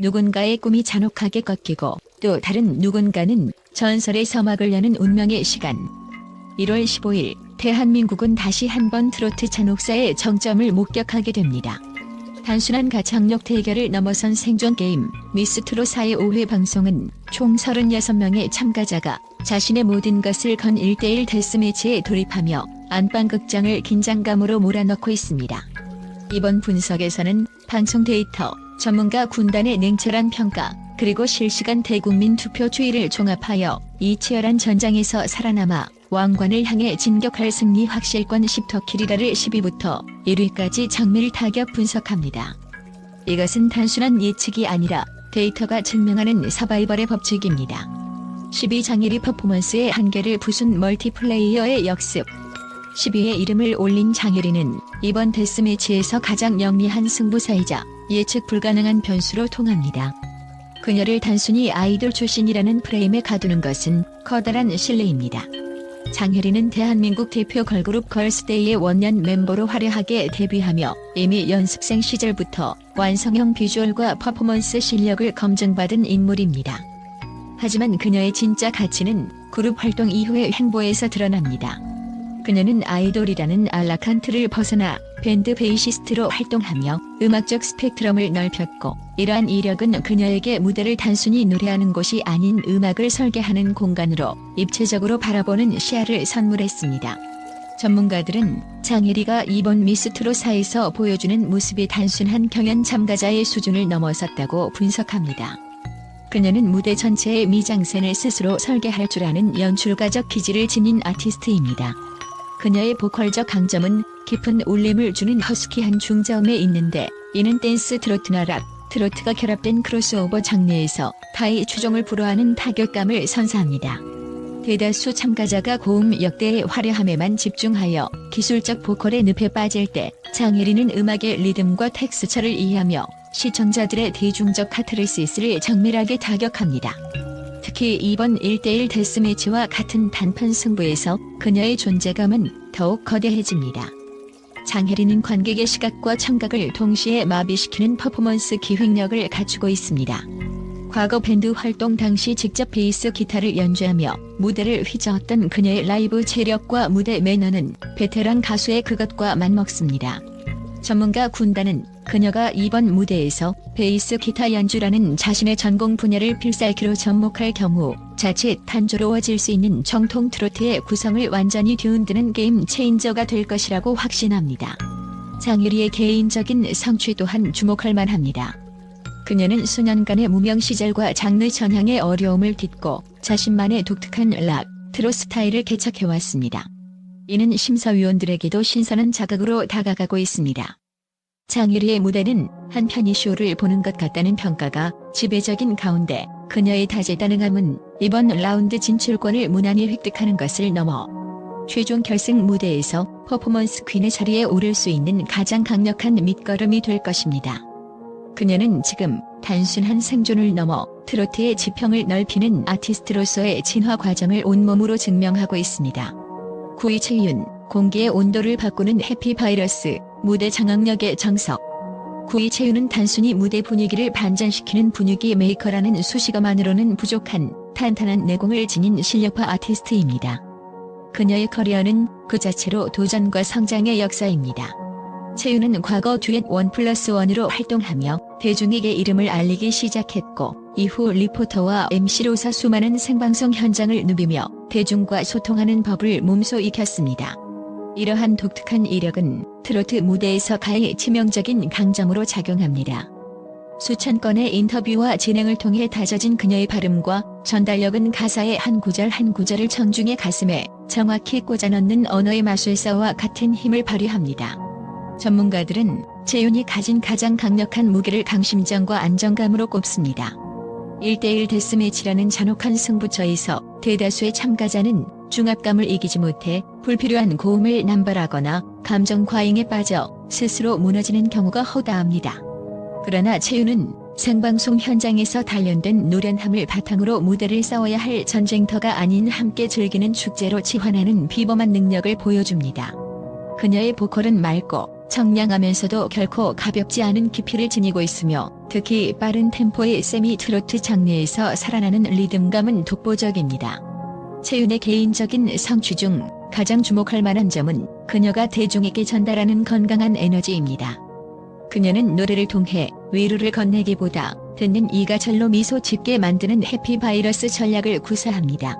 누군가의 꿈이 잔혹하게 꺾이고 또 다른 누군가는 전설의 서막을 여는 운명의 시간. 1월 15일 대한민국은 다시 한번 트로트 잔혹사의 정점을 목격하게 됩니다. 단순한 가창력 대결을 넘어선 생존 게임 미스트로 4의 5회 방송은 총 36명의 참가자가 자신의 모든 것을 건 1대1 데스매치에 돌입하며 안방극장을 긴장감으로 몰아넣고 있습니다. 이번 분석에서는 방송 데이터, 전문가 군단의 냉철한 평가, 그리고 실시간 대국민 투표 추이를 종합하여 이 치열한 전장에서 살아남아 왕관을 향해 진격할 승리 확실권 10터 키리라를 10위부터 1위까지 장밀 타격 분석합니다. 이것은 단순한 예측이 아니라 데이터가 증명하는 서바이벌의 법칙입니다. 12장일이 퍼포먼스의 한계를 부순 멀티플레이어의 역습 10위에 이름을 올린 장혜리는 이번 데스매치에서 가장 영리한 승부사이자 예측 불가능한 변수로 통합니다. 그녀를 단순히 아이돌 출신이라는 프레임에 가두는 것은 커다란 신뢰입니다. 장혜리는 대한민국 대표 걸그룹 걸스데이의 원년 멤버로 화려하게 데뷔하며 이미 연습생 시절부터 완성형 비주얼과 퍼포먼스 실력을 검증받은 인물입니다. 하지만 그녀의 진짜 가치는 그룹 활동 이후의 행보에서 드러납니다. 그녀는 아이돌이라는 틀을 벗어나 밴드 베이시스트로 활동하며 음악적 스펙트럼을 넓혔고 이러한 이력은 그녀에게 무대를 단순히 노래하는 곳이 아닌 음악을 설계하는 공간으로 입체적으로 바라보는 시야를 선물했습니다. 전문가들은 장혜리가 이번 미스 트롯사에서 보여주는 모습이 단순한 경연 참가자의 수준을 넘어섰다고 분석합니다. 그녀는 무대 전체의 미장센을 스스로 설계할 줄 아는 연출가적 기질을 지닌 아티스트입니다. 그녀의 보컬적 강점은 깊은 울림을 주는 허스키한 중저음에 있는데 이는 댄스 트로트나 랍, 트로트가 결합된 크로스오버 장르에서 타의 추종을 불허하는 타격감을 선사합니다. 대다수 참가자가 고음 역대의 화려함에만 집중하여 기술적 보컬의 늪에 빠질 때 장혜리는 음악의 리듬과 텍스처를 이해하며 시청자들의 대중적 카트르시스를 정밀하게 타격합니다. 특히 이번 1대1 데스매치와 같은 단판 승부에서 그녀의 존재감은 더욱 거대해집니다. 장혜리는 관객의 시각과 청각을 동시에 마비시키는 퍼포먼스 기획력을 갖추고 있습니다. 과거 밴드 활동 당시 직접 베이스 기타를 연주하며 무대를 휘저었던 그녀의 라이브 체력과 무대 매너는 베테랑 가수의 그것과 맞먹습니다. 전문가 군단은 그녀가 이번 무대에서 베이스 기타 연주라는 자신의 전공 분야를 필살기로 접목할 경우 자칫 단조로워질 수 있는 정통 트로트의 구성을 완전히 뒤흔드는 게임 체인저가 될 것이라고 확신합니다. 장유리의 개인적인 성취 또한 주목할 만합니다. 그녀는 수년간의 무명 시절과 장르 전향의 어려움을 딛고 자신만의 독특한 락, 트로 스타일을 개척해왔습니다. 이는 심사위원들에게도 신선한 자극으로 다가가고 있습니다. 장유리의 무대는 한편이 쇼를 보는 것 같다는 평가가 지배적인 가운데 그녀의 다재다능함은 이번 라운드 진출권을 무난히 획득하는 것을 넘어 최종 결승 무대에서 퍼포먼스 퀸의 자리에 오를 수 있는 가장 강력한 밑거름이 될 것입니다. 그녀는 지금 단순한 생존을 넘어 트로트의 지평을 넓히는 아티스트로서의 진화 과정을 온몸으로 증명하고 있습니다. 구이 채윤, 공기의 온도를 바꾸는 해피바이러스, 무대 장악력의 정석. 구이 채윤은 단순히 무대 분위기를 반전시키는 분위기 메이커라는 수식어만으로는 부족한 탄탄한 내공을 지닌 실력파 아티스트입니다. 그녀의 커리어는 그 자체로 도전과 성장의 역사입니다. 채윤은 과거 듀엣 원 플러스 원으로 활동하며 대중에게 이름을 알리기 시작했고 이후 리포터와 MC로서 수많은 생방송 현장을 누비며 대중과 소통하는 법을 몸소 익혔습니다. 이러한 독특한 이력은 트로트 무대에서 가히 치명적인 강점으로 작용합니다. 수천 건의 인터뷰와 진행을 통해 다져진 그녀의 발음과 전달력은 가사의 한 구절 한 구절을 청중의 가슴에 정확히 꽂아넣는 언어의 마술사와 같은 힘을 발휘합니다. 전문가들은 재윤이 가진 가장 강력한 무게를 강심장과 안정감으로 꼽습니다. 1대1 데스매치라는 잔혹한 승부처에서 대다수의 참가자는 중압감을 이기지 못해 불필요한 고음을 남발하거나 감정 과잉에 빠져 스스로 무너지는 경우가 허다합니다. 그러나 채윤은 생방송 현장에서 단련된 노련함을 바탕으로 무대를 싸워야 할 전쟁터가 아닌 함께 즐기는 축제로 치환하는 비범한 능력을 보여줍니다. 그녀의 보컬은 맑고 청량하면서도 결코 가볍지 않은 깊이를 지니고 있으며 특히 빠른 템포의 세미 트로트 장르에서 살아나는 리듬감은 독보적입니다. 채윤의 개인적인 성취 중 가장 주목할 만한 점은 그녀가 대중에게 전달하는 건강한 에너지입니다. 그녀는 노래를 통해 위로를 건네기보다 듣는 이가 절로 미소 짓게 만드는 해피바이러스 전략을 구사합니다.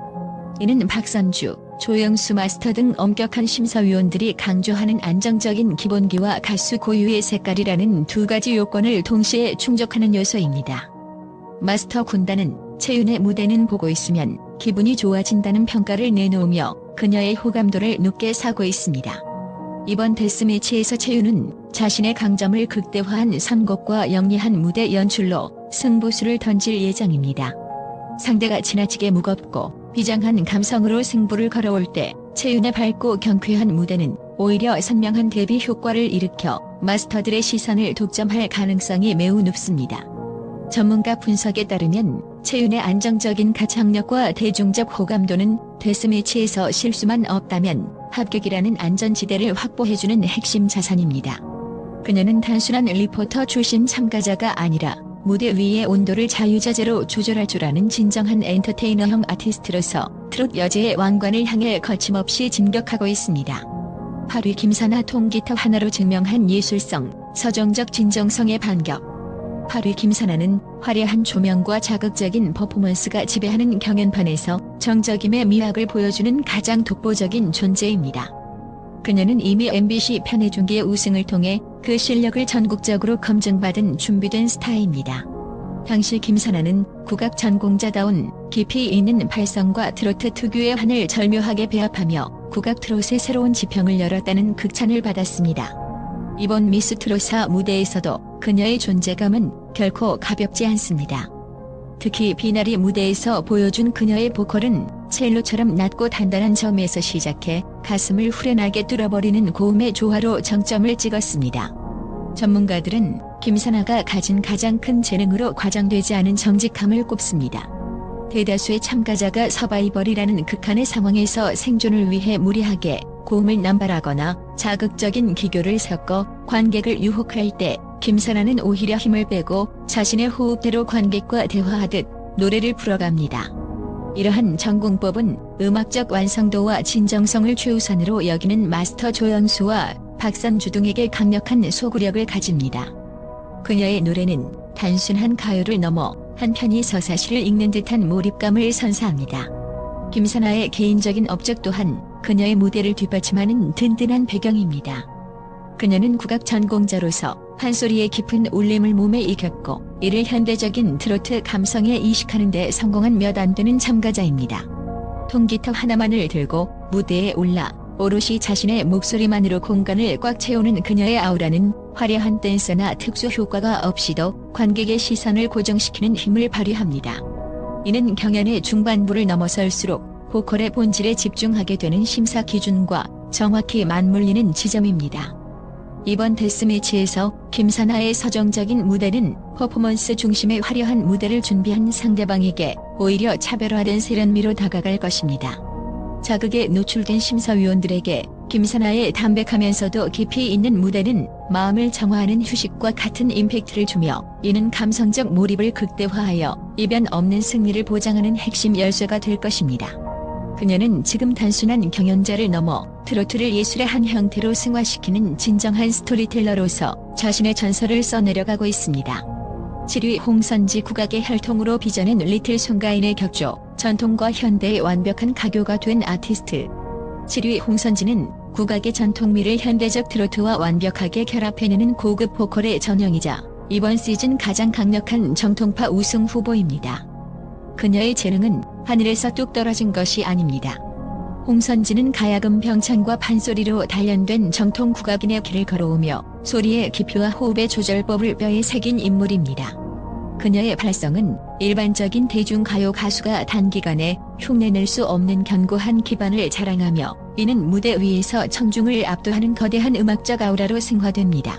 이는 박선주, 조영수 마스터 등 엄격한 심사위원들이 강조하는 안정적인 기본기와 가수 고유의 색깔이라는 두 가지 요건을 동시에 충족하는 요소입니다. 마스터 군단은 채윤의 무대는 보고 있으면 기분이 좋아진다는 평가를 내놓으며 그녀의 호감도를 높게 사고 있습니다. 이번 데스매치에서 채윤은 자신의 강점을 극대화한 선곡과 영리한 무대 연출로 승부수를 던질 예정입니다. 상대가 지나치게 무겁고 비장한 감성으로 승부를 걸어올 때 채윤의 밝고 경쾌한 무대는 오히려 선명한 대비 효과를 일으켜 마스터들의 시선을 독점할 가능성이 매우 높습니다. 전문가 분석에 따르면 채윤의 안정적인 가창력과 대중적 호감도는 데스매치에서 실수만 없다면 합격이라는 안전지대를 확보해주는 핵심 자산입니다. 그녀는 단순한 리포터 출신 참가자가 아니라 무대 위의 온도를 자유자재로 조절할 줄 아는 진정한 엔터테이너형 아티스트로서 트롯 여제의 왕관을 향해 거침없이 진격하고 있습니다. 8위 김사나 통기타 하나로 증명한 예술성, 서정적 진정성의 반격. 8위 김사나는 화려한 조명과 자극적인 퍼포먼스가 지배하는 경연판에서 정적임의 미학을 보여주는 가장 독보적인 존재입니다. 그녀는 이미 MBC 편의 중계 우승을 통해 그 실력을 전국적으로 검증받은 준비된 스타입니다. 당시 김사나는 국악 전공자다운 깊이 있는 발성과 트로트 특유의 한을 절묘하게 배합하며 국악 트롯의 새로운 지평을 열었다는 극찬을 받았습니다. 이번 미스 트롯사 무대에서도 그녀의 존재감은 결코 가볍지 않습니다. 특히 비나리 무대에서 보여준 그녀의 보컬은 첼로처럼 낮고 단단한 점에서 시작해 가슴을 후련하게 뚫어버리는 고음의 조화로 정점을 찍었습니다. 전문가들은 김사나가 가진 가장 큰 재능으로 과장되지 않은 정직함을 꼽습니다. 대다수의 참가자가 서바이벌이라는 극한의 상황에서 생존을 위해 무리하게 고음을 남발하거나 자극적인 기교를 섞어 관객을 유혹할 때 김사나는 오히려 힘을 빼고 자신의 호흡대로 관객과 대화하듯 노래를 풀어갑니다. 이러한 전공법은 음악적 완성도와 진정성을 최우선으로 여기는 마스터 조영수와 박선주 등에게 강력한 소구력을 가집니다. 그녀의 노래는 단순한 가요를 넘어 한편이 서사시를 읽는 듯한 몰입감을 선사합니다. 김사나의 개인적인 업적 또한 그녀의 무대를 뒷받침하는 든든한 배경입니다. 그녀는 국악 전공자로서 판소리의 깊은 울림을 몸에 익혔고 이를 현대적인 트로트 감성에 이식하는 데 성공한 몇 안 되는 참가자입니다. 통기타 하나만을 들고 무대에 올라 오롯이 자신의 목소리만으로 공간을 꽉 채우는 그녀의 아우라는 화려한 댄서나 특수 효과가 없이도 관객의 시선을 고정시키는 힘을 발휘합니다. 이는 경연의 중반부를 넘어설수록 보컬의 본질에 집중하게 되는 심사 기준과 정확히 맞물리는 지점입니다. 이번 데스매치에서 김사나의 서정적인 무대는 퍼포먼스 중심의 화려한 무대를 준비한 상대방에게 오히려 차별화된 세련미로 다가갈 것입니다. 자극에 노출된 심사위원들에게 김사나의 담백하면서도 깊이 있는 무대는 마음을 정화하는 휴식과 같은 임팩트를 주며 이는 감성적 몰입을 극대화하여 이변 없는 승리를 보장하는 핵심 열쇠가 될 것입니다. 그녀는 지금 단순한 경연자를 넘어 트로트를 예술의 한 형태로 승화시키는 진정한 스토리텔러로서 자신의 전설을 써내려가고 있습니다. 7위 홍선지 국악의 혈통으로 빚어낸 리틀 송가인의 격조, 전통과 현대의 완벽한 가교가 된 아티스트. 7위 홍선지는 국악의 전통미를 현대적 트로트와 완벽하게 결합해내는 고급 보컬의 전형이자 이번 시즌 가장 강력한 정통파 우승 후보입니다. 그녀의 재능은 하늘에서 뚝 떨어진 것이 아닙니다. 홍선지는 가야금 병창과 판소리로 단련된 정통 국악인의 길을 걸어오며 소리의 깊이와 호흡의 조절법을 뼈에 새긴 인물입니다. 그녀의 발성은 일반적인 대중가요 가수가 단기간에 흉내낼 수 없는 견고한 기반을 자랑하며 이는 무대 위에서 청중을 압도하는 거대한 음악적 아우라로 승화됩니다.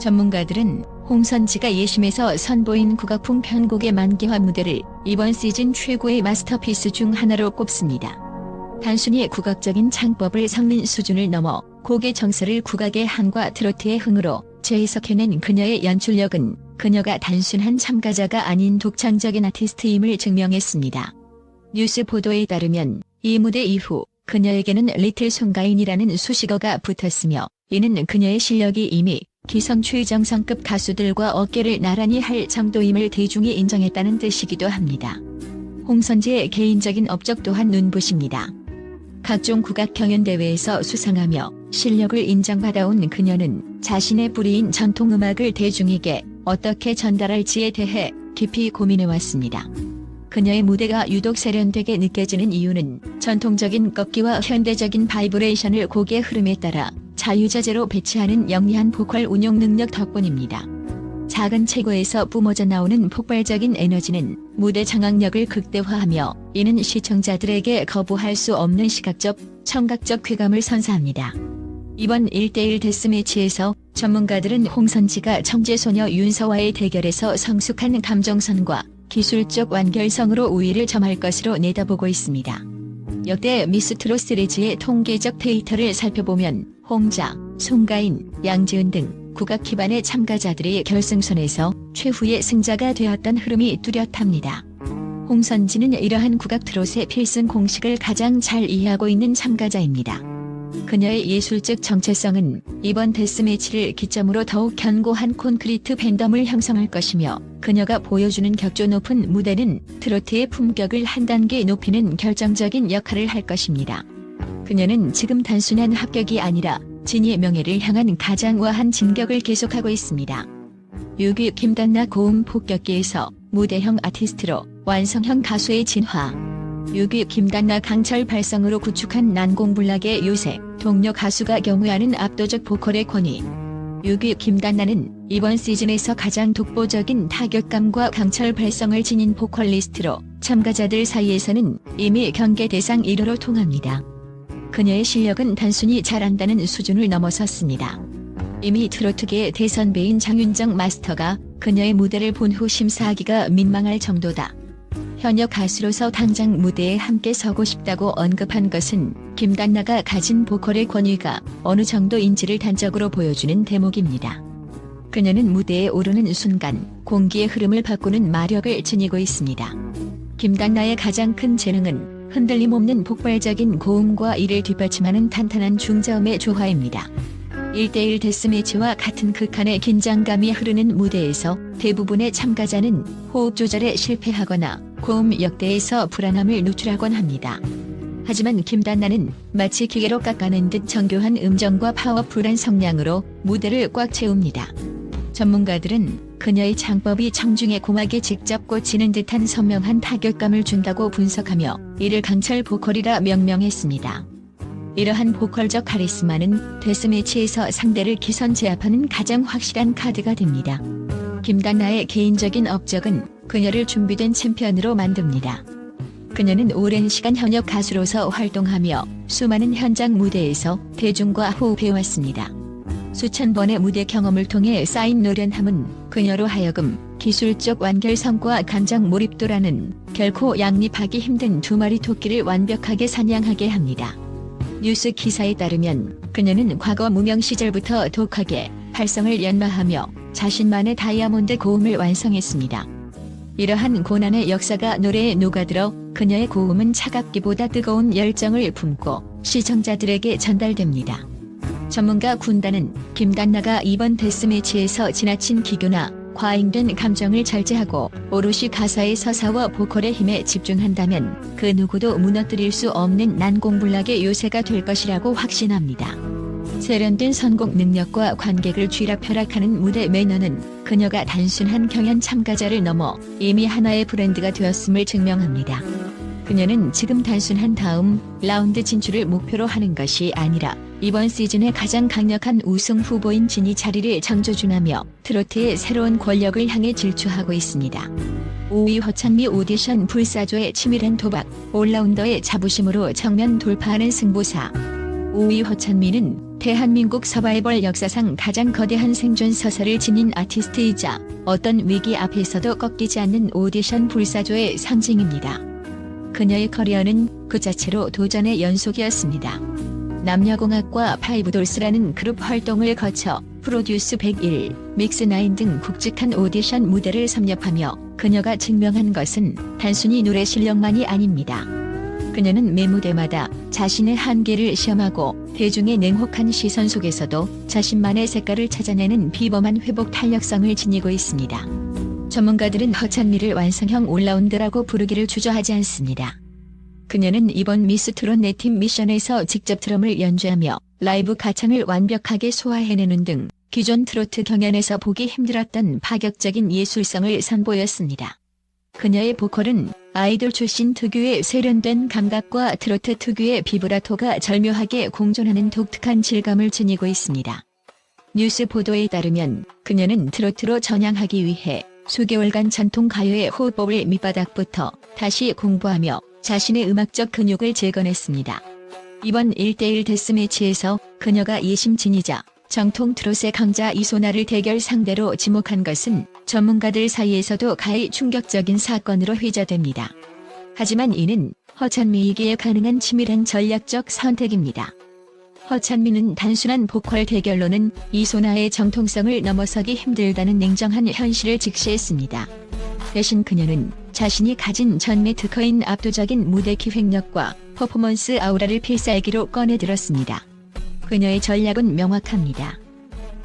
전문가들은 홍선지가 예심에서 선보인 국악풍 편곡의 만개화 무대를 이번 시즌 최고의 마스터피스 중 하나로 꼽습니다. 단순히 국악적인 창법을 성민 수준을 넘어 곡의 정서를 국악의 한과 트로트의 흥으로 재해석해낸 그녀의 연출력은 그녀가 단순한 참가자가 아닌 독창적인 아티스트임을 증명했습니다. 뉴스 보도에 따르면 이 무대 이후 그녀에게는 리틀 송가인이라는 수식어가 붙었으며 이는 그녀의 실력이 이미 기성 최정성급 가수들과 어깨를 나란히 할 정도임을 대중이 인정했다는 뜻이기도 합니다. 홍선지의 개인적인 업적 또한 눈부십니다. 각종 국악 경연 대회에서 수상하며 실력을 인정받아온 그녀는 자신의 뿌리인 전통 음악을 대중에게 어떻게 전달할지에 대해 깊이 고민해왔습니다. 그녀의 무대가 유독 세련되게 느껴지는 이유는 전통적인 꺾기와 현대적인 바이브레이션을 곡의 흐름에 따라 자유자재로 배치하는 영리한 보컬 운용 능력 덕분입니다. 작은 체구에서 뿜어져 나오는 폭발적인 에너지는 무대 장악력을 극대화하며 이는 시청자들에게 거부할 수 없는 시각적, 청각적 쾌감을 선사합니다. 이번 1대1 데스매치에서 전문가들은 홍선지가 청제소녀 윤서와의 대결에서 성숙한 감정선과 기술적 완결성으로 우위를 점할 것으로 내다보고 있습니다. 역대 미스트로 시리즈의 통계적 데이터를 살펴보면 홍자, 송가인, 양지은 등 국악 기반의 참가자들이 결승선에서 최후의 승자가 되었던 흐름이 뚜렷합니다. 홍선지는 이러한 국악 트롯의 필승 공식을 가장 잘 이해하고 있는 참가자입니다. 그녀의 예술적 정체성은 이번 데스매치를 기점으로 더욱 견고한 콘크리트 밴덤을 형성할 것이며 그녀가 보여주는 격조 높은 무대는 트로트의 품격을 한 단계 높이는 결정적인 역할을 할 것입니다. 그녀는 지금 단순한 합격이 아니라 진이의 명예를 향한 가장 우아한 진격을 계속하고 있습니다. 6위 김단나 고음 폭격기에서 무대형 아티스트로 완성형 가수의 진화 6위 김단나 강철 발성으로 구축한 난공불락의 요새 동료 가수가 경우하는 압도적 보컬의 권위 6위 김단나는 이번 시즌에서 가장 독보적인 타격감과 강철 발성을 지닌 보컬리스트로 참가자들 사이에서는 이미 경계 대상 1호로 통합니다. 그녀의 실력은 단순히 잘한다는 수준을 넘어섰습니다. 이미 트로트계의 대선배인 장윤정 마스터가 그녀의 무대를 본 후 심사하기가 민망할 정도다. 현역 가수로서 당장 무대에 함께 서고 싶다고 언급한 것은 김단나가 가진 보컬의 권위가 어느 정도인지를 단적으로 보여주는 대목입니다. 그녀는 무대에 오르는 순간 공기의 흐름을 바꾸는 마력을 지니고 있습니다. 김단나의 가장 큰 재능은 흔들림 없는 폭발적인 고음과 이를 뒷받침하는 탄탄한 중저음의 조화입니다. 1대1 데스매치와 같은 극한의 긴장감이 흐르는 무대에서 대부분의 참가자는 호흡 조절에 실패하거나 고음 역대에서 불안함을 누출하곤 합니다. 하지만 김단나는 마치 기계로 깎아낸 듯 정교한 음정과 파워풀한 성량으로 무대를 꽉 채웁니다. 전문가들은 그녀의 창법이 청중의 공학에 직접 꽂히는 듯한 선명한 타격감을 준다고 분석하며 이를 강철 보컬이라 명명했습니다. 이러한 보컬적 카리스마는 데스매치에서 상대를 기선 제압하는 가장 확실한 카드가 됩니다. 김단나의 개인적인 업적은 그녀를 준비된 챔피언으로 만듭니다. 그녀는 오랜 시간 현역 가수로서 활동하며 수많은 현장 무대에서 대중과 호흡해왔습니다. 수천 번의 무대 경험을 통해 쌓인 노련함은 그녀로 하여금 기술적 완결성과 감정 몰입도라는 결코 양립하기 힘든 두 마리 토끼를 완벽하게 사냥하게 합니다. 뉴스 기사에 따르면 그녀는 과거 무명 시절부터 독하게 발성을 연마하며 자신만의 다이아몬드 고음을 완성했습니다. 이러한 고난의 역사가 노래에 녹아들어 그녀의 고음은 차갑기보다 뜨거운 열정을 품고 시청자들에게 전달됩니다. 전문가 군단은 김단나가 이번 데스매치에서 지나친 기교나 과잉된 감정을 절제하고 오롯이 가사의 서사와 보컬의 힘에 집중한다면 그 누구도 무너뜨릴 수 없는 난공불락의 요새가 될 것이라고 확신합니다. 세련된 선곡 능력과 관객을 쥐락펴락하는 무대 매너는 그녀가 단순한 경연 참가자를 넘어 이미 하나의 브랜드가 되었음을 증명합니다. 그녀는 지금 단순한 다음 라운드 진출을 목표로 하는 것이 아니라 이번 시즌의 가장 강력한 우승 후보인 진이 자리를 장조준하며 트로트의 새로운 권력을 향해 질주하고 있습니다. 5위 허창미 오디션 불사조의 치밀한 도박, 올라운더의 자부심으로 정면 돌파하는 승부사. 5위 허찬미는 대한민국 서바이벌 역사상 가장 거대한 생존 서사를 지닌 아티스트이자 어떤 위기 앞에서도 꺾이지 않는 오디션 불사조의 상징입니다. 그녀의 커리어는 그 자체로 도전의 연속이었습니다. 남녀공학과 파이브돌스라는 그룹 활동을 거쳐 프로듀스 101, 믹스9 등 굵직한 오디션 무대를 섭렵하며 그녀가 증명한 것은 단순히 노래 실력만이 아닙니다. 그녀는 매 무대마다 자신의 한계를 시험하고 대중의 냉혹한 시선 속에서도 자신만의 색깔을 찾아내는 비범한 회복 탄력성을 지니고 있습니다. 전문가들은 허찬미를 완성형 올라운드라고 부르기를 주저하지 않습니다. 그녀는 이번 미스 트롯 네팀 미션에서 직접 드럼을 연주하며 라이브 가창을 완벽하게 소화해내는 등 기존 트로트 경연에서 보기 힘들었던 파격적인 예술성을 선보였습니다. 그녀의 보컬은 아이돌 출신 특유의 세련된 감각과 트로트 특유의 비브라토가 절묘하게 공존하는 독특한 질감을 지니고 있습니다. 뉴스 보도에 따르면 그녀는 트로트로 전향하기 위해 수개월간 전통 가요의 호흡법을 밑바닥부터 다시 공부하며 자신의 음악적 근육을 재건했습니다. 이번 1대1 데스매치에서 그녀가 예심진이자 정통 트롯의 강자 이소나를 대결 상대로 지목한 것은 전문가들 사이에서도 가히 충격적인 사건으로 회자됩니다. 하지만 이는 허찬미에게 가능한 치밀한 전략적 선택입니다. 허찬미는 단순한 보컬 대결로는 이소나의 정통성을 넘어서기 힘들다는 냉정한 현실을 직시했습니다. 대신 그녀는 자신이 가진 전매 특허인 압도적인 무대 기획력과 퍼포먼스 아우라를 필살기로 꺼내들었습니다. 그녀의 전략은 명확합니다.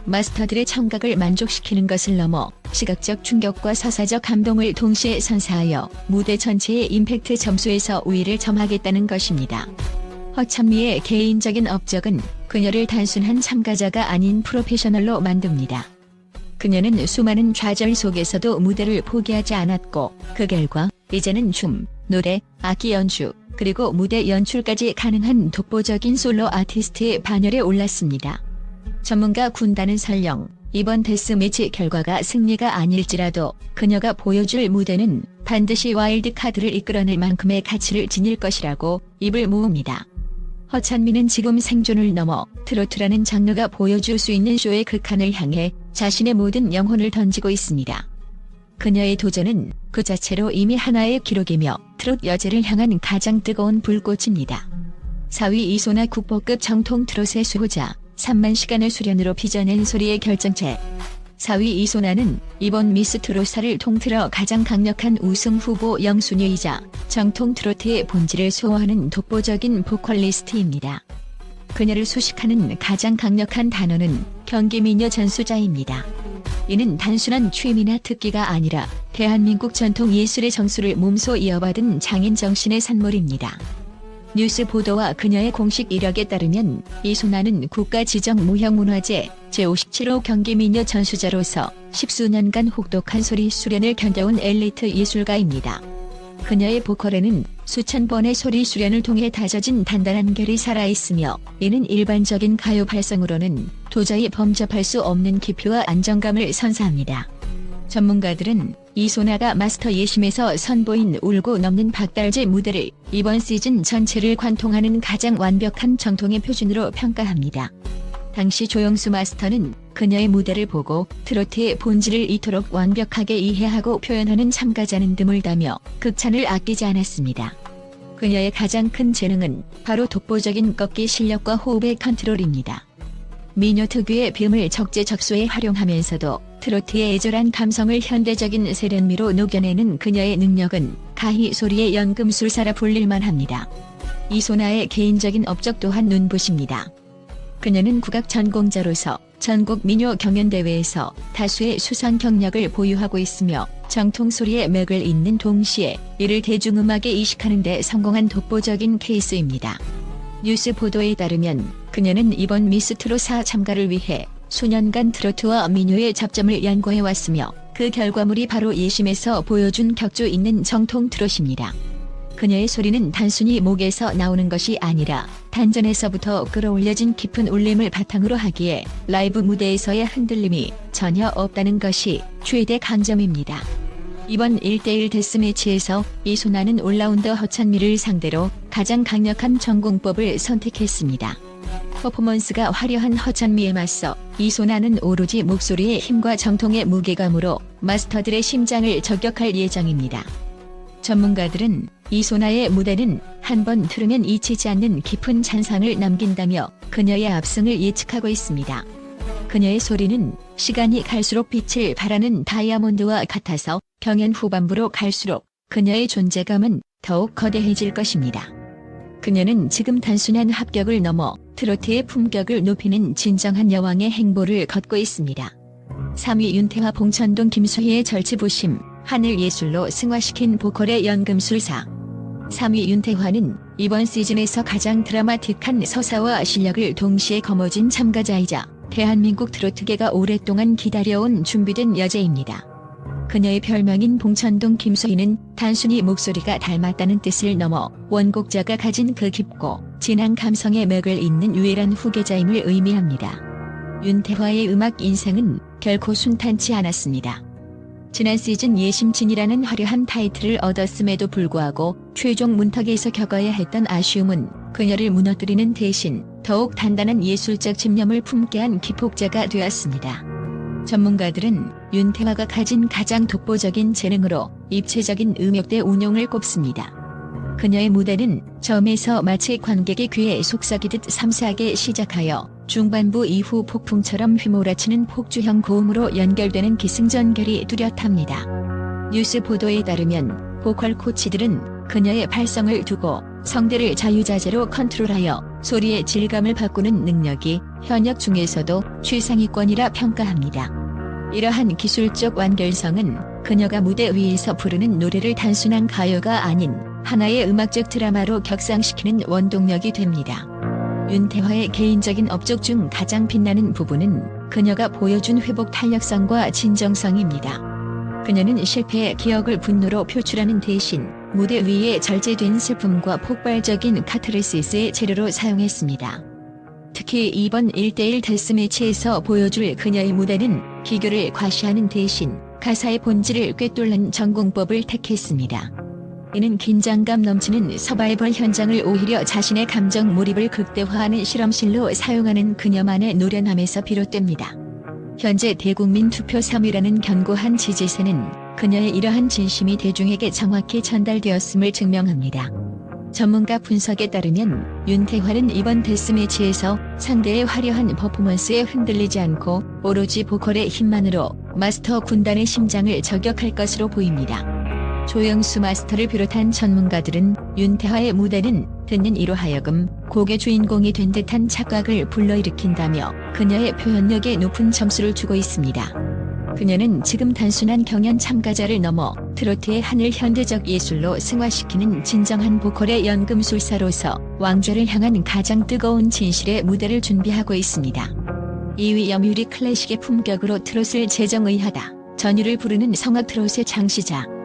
마스터들의 청각을 만족시키는 것을 넘어 시각적 충격과 서사적 감동을 동시에 선사하여 무대 전체의 임팩트 점수에서 우위를 점하겠다는 것입니다. 허찬미의 개인적인 업적은 그녀를 단순한 참가자가 아닌 프로페셔널로 만듭니다. 그녀는 수많은 좌절 속에서도 무대를 포기하지 않았고 그 결과 이제는 춤, 노래, 악기 연주, 그리고 무대 연출까지 가능한 독보적인 솔로 아티스트의 반열에 올랐습니다. 전문가 군단은 설령 이번 데스매치 결과가 승리가 아닐지라도 그녀가 보여줄 무대는 반드시 와일드 카드를 이끌어낼 만큼의 가치를 지닐 것이라고 입을 모읍니다. 허찬미는 지금 생존을 넘어 트로트라는 장르가 보여줄 수 있는 쇼의 극한을 향해 자신의 모든 영혼을 던지고 있습니다. 그녀의 도전은 그 자체로 이미 하나의 기록이며 트롯 여제를 향한 가장 뜨거운 불꽃입니다. 4위 이소나 국보급 정통 트롯의 수호자 3만 시간을 수련으로 빚어낸 소리의 결정체 4위 이소나는 이번 미스 트롯사를 통틀어 가장 강력한 우승 후보 영순위이자 정통 트로트의 본질을 소화하는 독보적인 보컬리스트입니다. 그녀를 소식하는 가장 강력한 단어는 경기미녀 전수자입니다. 이는 단순한 취미나 특기가 아니라 대한민국 전통 예술의 정수를 몸소 이어받은 장인 정신의 산물입니다. 뉴스 보도와 그녀의 공식 이력에 따르면 이소나는 국가 지정 무형문화재 제57호 경기미녀 전수자로서 십수년간 혹독한 소리 수련을 견뎌온 엘리트 예술가입니다. 그녀의 보컬에는 수천 번의 소리 수련을 통해 다져진 단단한 결이 살아있으며 이는 일반적인 가요 발성으로는 도저히 범접할 수 없는 깊이와 안정감을 선사합니다. 전문가들은 이소나가 마스터 예심에서 선보인 울고 넘는 박달재 무대를 이번 시즌 전체를 관통하는 가장 완벽한 정통의 표준으로 평가합니다. 당시 조영수 마스터는 그녀의 무대를 보고 트로트의 본질을 이토록 완벽하게 이해하고 표현하는 참가자는 드물다며 극찬을 아끼지 않았습니다. 그녀의 가장 큰 재능은 바로 독보적인 꺾기 실력과 호흡의 컨트롤입니다. 미녀 특유의 빔을 적재적소에 활용하면서도 트로트의 애절한 감성을 현대적인 세련미로 녹여내는 그녀의 능력은 가히 소리의 연금술사라 불릴만 합니다. 이소나의 개인적인 업적 또한 눈부십니다. 그녀는 국악 전공자로서 전국 민요 경연대회에서 다수의 수상 경력을 보유하고 있으며 정통 소리의 맥을 잇는 동시에 이를 대중음악에 이식하는 데 성공한 독보적인 케이스입니다. 뉴스 보도에 따르면 그녀는 이번 미스 트롯사 참가를 위해 수년간 트로트와 민요의 접점을 연구해 왔으며 그 결과물이 바로 예심에서 보여준 격조 있는 정통 트롯입니다. 그녀의 소리는 단순히 목에서 나오는 것이 아니라 단전에서부터 끌어올려진 깊은 울림을 바탕으로 하기에 라이브 무대에서의 흔들림이 전혀 없다는 것이 최대 강점입니다. 이번 1대1 데스매치에서 이소나는 올라운더 허찬미를 상대로 가장 강력한 전공법을 선택했습니다. 퍼포먼스가 화려한 허찬미에 맞서 이소나는 오로지 목소리의 힘과 정통의 무게감으로 마스터들의 심장을 저격할 예정입니다. 전문가들은 이소나의 무대는 한 번 들으면 잊히지 않는 깊은 잔상을 남긴다며 그녀의 압승을 예측하고 있습니다. 그녀의 소리는 시간이 갈수록 빛을 발하는 다이아몬드와 같아서 경연 후반부로 갈수록 그녀의 존재감은 더욱 거대해질 것입니다. 그녀는 지금 단순한 합격을 넘어 트로트의 품격을 높이는 진정한 여왕의 행보를 걷고 있습니다. 3위 윤태화 봉천동 김수희의 절치부심, 하늘 예술로 승화시킨 보컬의 연금술사. 3위 윤태화는 이번 시즌에서 가장 드라마틱한 서사와 실력을 동시에 거머쥔 참가자이자 대한민국 트로트계가 오랫동안 기다려온 준비된 여제입니다. 그녀의 별명인 봉천동 김소희는 단순히 목소리가 닮았다는 뜻을 넘어 원곡자가 가진 그 깊고 진한 감성의 맥을 잇는 유일한 후계자임을 의미합니다. 윤태화의 음악 인생은 결코 순탄치 않았습니다. 지난 시즌 예심진이라는 화려한 타이틀을 얻었음에도 불구하고 최종 문턱에서 겪어야 했던 아쉬움은 그녀를 무너뜨리는 대신 더욱 단단한 예술적 집념을 품게 한 기폭제가 되었습니다. 전문가들은 윤태화가 가진 가장 독보적인 재능으로 입체적인 음역대 운용을 꼽습니다. 그녀의 무대는 처음에서 마치 관객의 귀에 속삭이듯 섬세하게 시작하여 중반부 이후 폭풍처럼 휘몰아치는 폭주형 고음으로 연결되는 기승전결이 뚜렷합니다. 뉴스 보도에 따르면 보컬 코치들은 그녀의 발성을 두고 성대를 자유자재로 컨트롤하여 소리의 질감을 바꾸는 능력이 현역 중에서도 최상위권이라 평가합니다. 이러한 기술적 완결성은 그녀가 무대 위에서 부르는 노래를 단순한 가요가 아닌 하나의 음악적 드라마로 격상시키는 원동력이 됩니다. 윤태화의 개인적인 업적 중 가장 빛나는 부분은 그녀가 보여준 회복 탄력성과 진정성입니다. 그녀는 실패의 기억을 분노로 표출하는 대신 무대 위에 절제된 슬픔과 폭발적인 카타르시스의 재료로 사용했습니다. 특히 이번 1대1 데스매치에서 보여줄 그녀의 무대는 기교를 과시하는 대신 가사의 본질을 꿰뚫는 전공법을 택했습니다. 이는 긴장감 넘치는 서바이벌 현장을 오히려 자신의 감정 몰입을 극대화하는 실험실로 사용하는 그녀만의 노련함에서 비롯됩니다. 현재 대국민 투표 3위라는 견고한 지지세는 그녀의 이러한 진심이 대중에게 정확히 전달되었음을 증명합니다. 전문가 분석에 따르면 윤태화는 이번 데스매치에서 상대의 화려한 퍼포먼스에 흔들리지 않고 오로지 보컬의 힘만으로 마스터 군단의 심장을 저격할 것으로 보입니다. 조영수 마스터를 비롯한 전문가들은 윤태화의 무대는 듣는 이로 하여금 곡의 주인공이 된 듯한 착각을 불러일으킨다며 그녀의 표현력에 높은 점수를 주고 있습니다. 그녀는 지금 단순한 경연 참가자를 넘어 트로트의 하늘 현대적 예술로 승화시키는 진정한 보컬의 연금술사로서 왕좌를 향한 가장 뜨거운 진실의 무대를 준비하고 있습니다. 2위 염유리 클래식의 품격으로 트롯을 재정의하다. 전율을 부르는 성악 트롯의 창시자.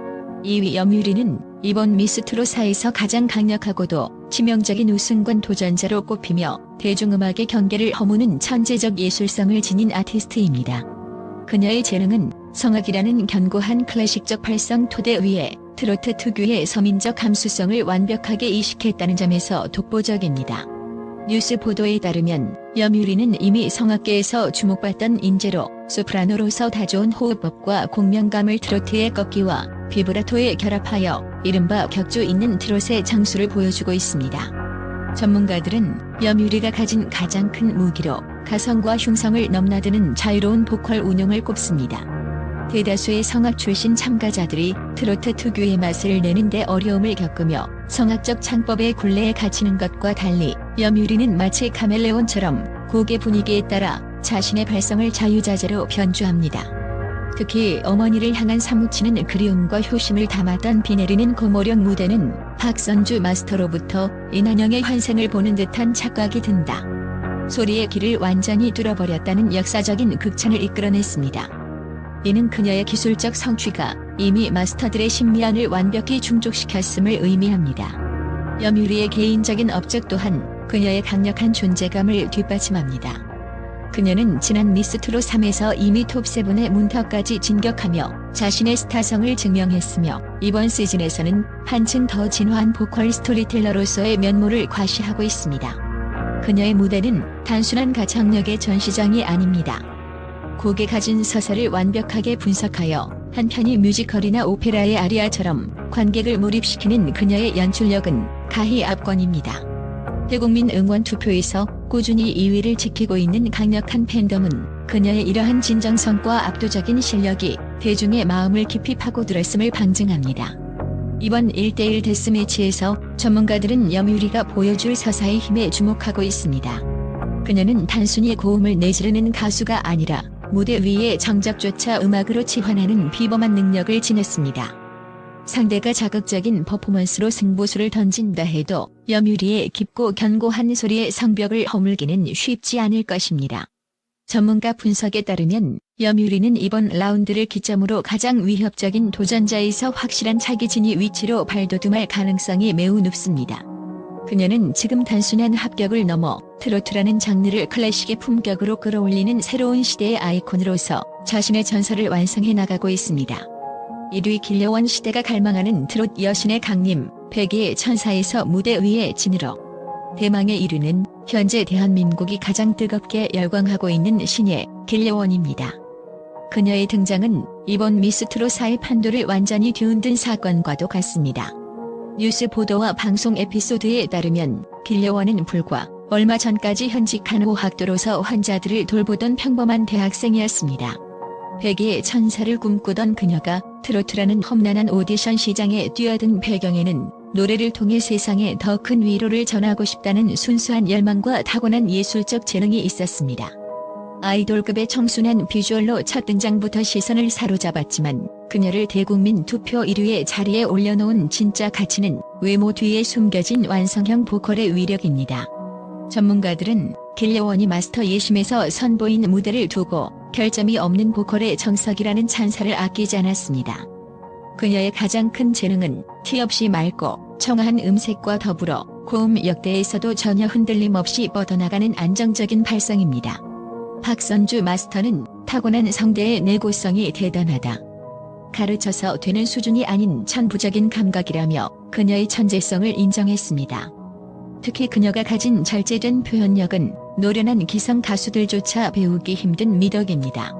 2위 염유리는 이번 미스 트롯사에서 가장 강력하고도 치명적인 우승권 도전자로 꼽히며 대중음악의 경계를 허무는 천재적 예술성을 지닌 아티스트입니다. 그녀의 재능은 성악이라는 견고한 클래식적 발성 토대 위에 트로트 특유의 서민적 감수성을 완벽하게 이식했다는 점에서 독보적입니다. 뉴스 보도에 따르면 염유리는 이미 성악계에서 주목받던 인재로 소프라노로서 다좋은 호흡법과 공명감을 트로트의 꺾기와 비브라토에 결합하여 이른바 격조 있는 트롯의 장수를 보여주고 있습니다. 전문가들은 염유리가 가진 가장 큰 무기로 가성과 흉성을 넘나드는 자유로운 보컬 운용을 꼽습니다. 대다수의 성악 출신 참가자들이 트로트 특유의 맛을 내는데 어려움을 겪으며 성악적 창법의 굴레에 갇히는 것과 달리 염유리는 마치 카멜레온처럼 곡의 분위기에 따라 자신의 발성을 자유자재로 변주합니다. 특히 어머니를 향한 사무치는 그리움과 효심을 담았던 비 내리는 고모령 무대는 박선주 마스터로부터 이난영의 환생을 보는 듯한 착각이 든다. 소리의 길을 완전히 뚫어버렸다는 역사적인 극찬을 이끌어냈습니다. 이는 그녀의 기술적 성취가 이미 마스터들의 심미안을 완벽히 충족시켰음을 의미합니다. 염유리의 개인적인 업적 또한 그녀의 강력한 존재감을 뒷받침합니다. 그녀는 지난 미스트롯 3에서 이미 톱7의 문턱까지 진격하며 자신의 스타성을 증명했으며 이번 시즌에서는 한층 더 진화한 보컬 스토리텔러로서의 면모를 과시하고 있습니다. 그녀의 무대는 단순한 가창력의 전시장이 아닙니다. 곡에 가진 서사를 완벽하게 분석하여 한편이 뮤지컬이나 오페라의 아리아처럼 관객을 몰입시키는 그녀의 연출력은 가히 압권입니다. 대국민 응원 투표에서 꾸준히 2위를 지키고 있는 강력한 팬덤은 그녀의 이러한 진정성과 압도적인 실력이 대중의 마음을 깊이 파고들었음을 방증합니다. 이번 1대1 데스매치에서 전문가들은 염유리가 보여줄 서사의 힘에 주목하고 있습니다. 그녀는 단순히 고음을 내지르는 가수가 아니라 무대 위의 정적조차 음악으로 치환하는 비범한 능력을 지녔습니다. 상대가 자극적인 퍼포먼스로 승부수를 던진다 해도 염유리의 깊고 견고한 소리의 성벽을 허물기는 쉽지 않을 것입니다. 전문가 분석에 따르면 염유리는 이번 라운드를 기점으로 가장 위협적인 도전자에서 확실한 차기 진위 위치로 발돋움할 가능성이 매우 높습니다. 그녀는 지금 단순한 합격을 넘어 트로트라는 장르를 클래식의 품격으로 끌어올리는 새로운 시대의 아이콘으로서 자신의 전설을 완성해 나가고 있습니다. 1위 길려원 시대가 갈망하는 트롯 여신의 강림, 백의 천사에서 무대 위에 진으러 대망의 1위는 현재 대한민국이 가장 뜨겁게 열광하고 있는 신예 길려원입니다. 그녀의 등장은 이번 미스트롯사의 판도를 완전히 뒤흔든 사건과도 같습니다. 뉴스 보도와 방송 에피소드에 따르면 길려원은 불과 얼마 전까지 현직한 호학도로서 환자들을 돌보던 평범한 대학생이었습니다. 백의 천사를 꿈꾸던 그녀가 트로트라는 험난한 오디션 시장에 뛰어든 배경에는 노래를 통해 세상에 더 큰 위로를 전하고 싶다는 순수한 열망과 타고난 예술적 재능이 있었습니다. 아이돌급의 청순한 비주얼로 첫 등장부터 시선을 사로잡았지만 그녀를 대국민 투표 1위의 자리에 올려놓은 진짜 가치는 외모 뒤에 숨겨진 완성형 보컬의 위력입니다. 전문가들은 길려원이 마스터 예심에서 선보인 무대를 두고 결점이 없는 보컬의 정석이라는 찬사를 아끼지 않았습니다. 그녀의 가장 큰 재능은 티 없이 맑고 청아한 음색과 더불어 고음 역대에서도 전혀 흔들림 없이 뻗어나가는 안정적인 발성입니다. 박선주 마스터는 타고난 성대의 내고성이 대단하다. 가르쳐서 되는 수준이 아닌 천부적인 감각이라며 그녀의 천재성을 인정했습니다. 특히 그녀가 가진 절제된 표현력은 노련한 기성 가수들조차 배우기 힘든 미덕입니다.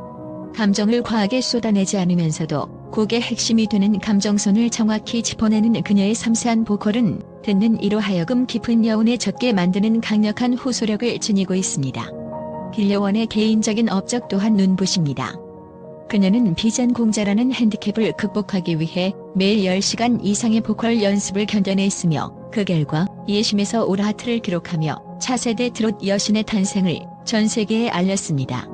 감정을 과하게 쏟아내지 않으면서도 곡의 핵심이 되는 감정선을 정확히 짚어내는 그녀의 섬세한 보컬은 듣는 이로 하여금 깊은 여운에 젖게 만드는 강력한 호소력을 지니고 있습니다. 빌려원의 개인적인 업적 또한 눈부십니다. 그녀는 비전 공자라는 핸디캡을 극복하기 위해 매일 10시간 이상의 보컬 연습을 견뎌냈으며 그 결과 예심에서 올 하트를 기록하며 차세대 트롯 여신의 탄생을 전 세계에 알렸습니다.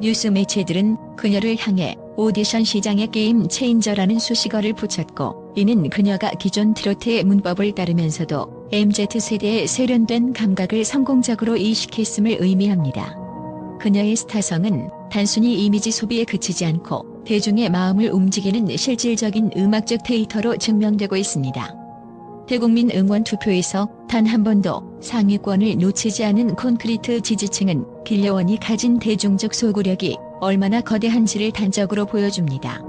뉴스 매체들은 그녀를 향해 오디션 시장의 게임 체인저라는 수식어를 붙였고 이는 그녀가 기존 트로트의 문법을 따르면서도 MZ세대의 세련된 감각을 성공적으로 이식했음을 의미합니다. 그녀의 스타성은 단순히 이미지 소비에 그치지 않고 대중의 마음을 움직이는 실질적인 음악적 데이터로 증명되고 있습니다. 대국민 응원 투표에서 단 한 번도 상위권을 놓치지 않은 콘크리트 지지층은 길려원이 가진 대중적 소구력이 얼마나 거대한지를 단적으로 보여줍니다.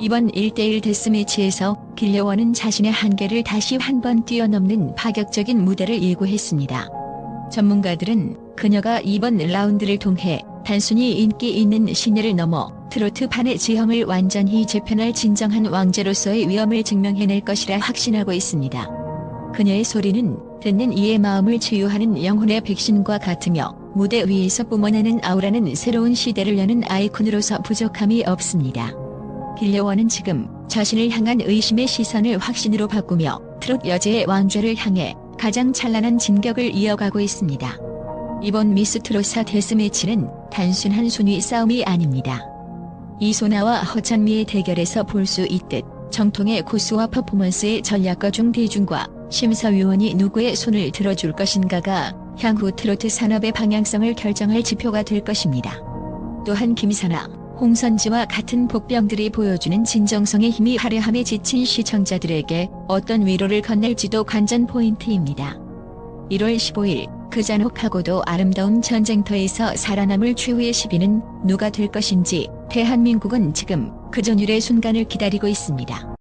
이번 1대1 데스매치에서 길려원은 자신의 한계를 다시 한 번 뛰어넘는 파격적인 무대를 예고했습니다. 전문가들은 그녀가 이번 라운드를 통해 단순히 인기 있는 신예를 넘어 트로트판의 지형을 완전히 재편할 진정한 왕제로서의 위엄을 증명해낼 것이라 확신하고 있습니다. 그녀의 소리는 듣는 이의 마음을 치유하는 영혼의 백신과 같으며 무대 위에서 뿜어내는 아우라는 새로운 시대를 여는 아이콘으로서 부족함이 없습니다. 빌려원은 지금 자신을 향한 의심의 시선을 확신으로 바꾸며 트롯 여제의 왕좌를 향해 가장 찬란한 진격을 이어가고 있습니다. 이번 미스 트롯사 데스매치는 단순 한 순위 싸움이 아닙니다. 이소나와 허찬미의 대결에서 볼 수 있듯 정통의 고수와 퍼포먼스의 전략가 중 대중과 심사위원이 누구의 손을 들어줄 것인가가 향후 트로트 산업의 방향성을 결정할 지표가 될 것입니다. 또한 김사나, 홍선지와 같은 복병들이 보여주는 진정성의 힘이 화려함에 지친 시청자들에게 어떤 위로를 건넬지도 관전 포인트입니다. 1월 15일 그 잔혹하고도 아름다운 전쟁터에서 살아남을 최후의 시비는 누가 될 것인지 대한민국은 지금 그 전율의 순간을 기다리고 있습니다.